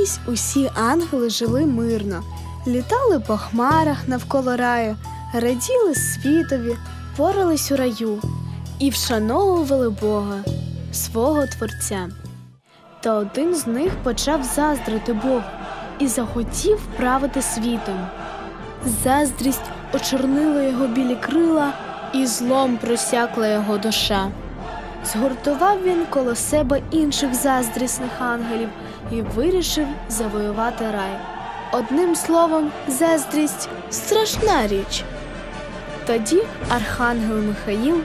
Колись усі ангели жили мирно, літали по хмарах навколо раю, раділи світові, порались у раю і вшановували Бога, свого Творця. Та один з них почав заздрити Богу і захотів правити світом. Заздрість очорнила його білі крила, і злом просякла його душа. Згуртував він коло себе інших заздрісних ангелів і вирішив завоювати рай. Одним словом, заздрість страшна річ. Тоді архангел Михаїл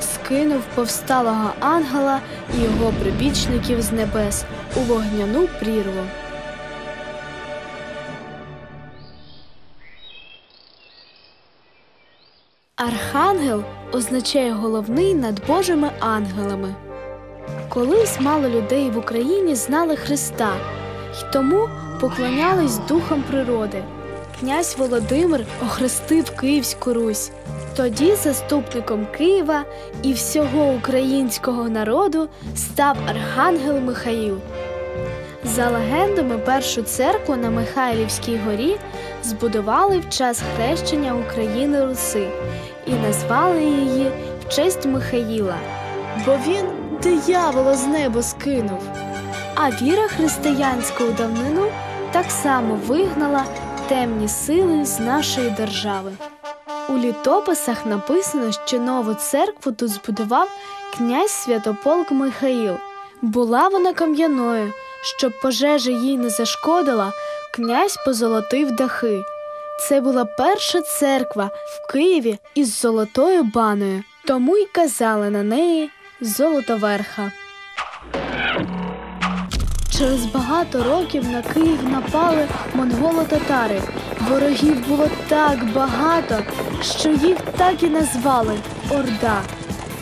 скинув повсталого ангела і його прибічників з небес у вогняну прірву. Архангел означає головний над Божими ангелами. Колись мало людей в Україні знали Христа й тому поклонялись духам природи. Князь Володимир охрестив Київську Русь. Тоді заступником Києва і всього українського народу став Архангел Михаїл. За легендами, першу церкву на Михайлівській горі збудували в час хрещення України Руси і назвали її в честь Михаїла, бо він диявола з неба скинув. А віра християнська давнину так само вигнала темні сили з нашої держави. У літописах написано, що нову церкву тут збудував князь Святополк Михаїл. Була вона кам'яною, щоб пожежа їй не зашкодила, князь позолотив дахи. Це була перша церква в Києві із золотою баною, тому й казали на неї Золотоверха. Через багато років на Київ напали монголо-татари. Ворогів було так багато, що їх так і назвали Орда.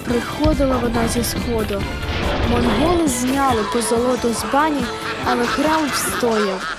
Приходила вона зі сходу. Монголи зняли позолоту з бані, але храм встояв.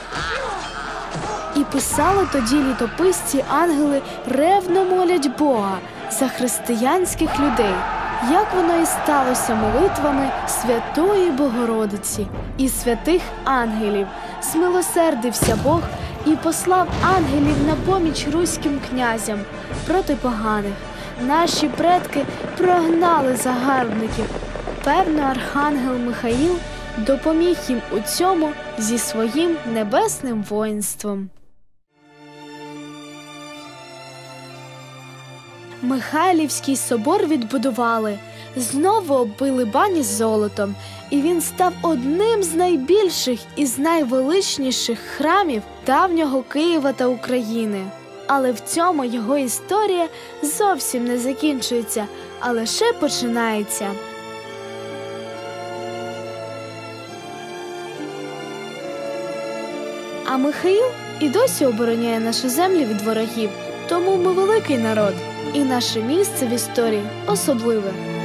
І писали тоді літописці ангели ревно молять Бога за християнських людей. Як воно і сталося молитвами Святої Богородиці і святих ангелів, змилосердився Бог і послав ангелів на поміч руським князям проти поганих. Наші предки прогнали загарбників. Певно, архангел Михаїл допоміг їм у цьому зі своїм небесним воїнством. Михайлівський собор відбудували, знову оббили бані золотом, і він став одним з найбільших і з найвеличніших храмів давнього Києва та України. Але в цьому його історія зовсім не закінчується, а лише починається. А Михаїл і досі обороняє наші землі від ворогів. Тому ми великий народ, і наше місце в історії особливе.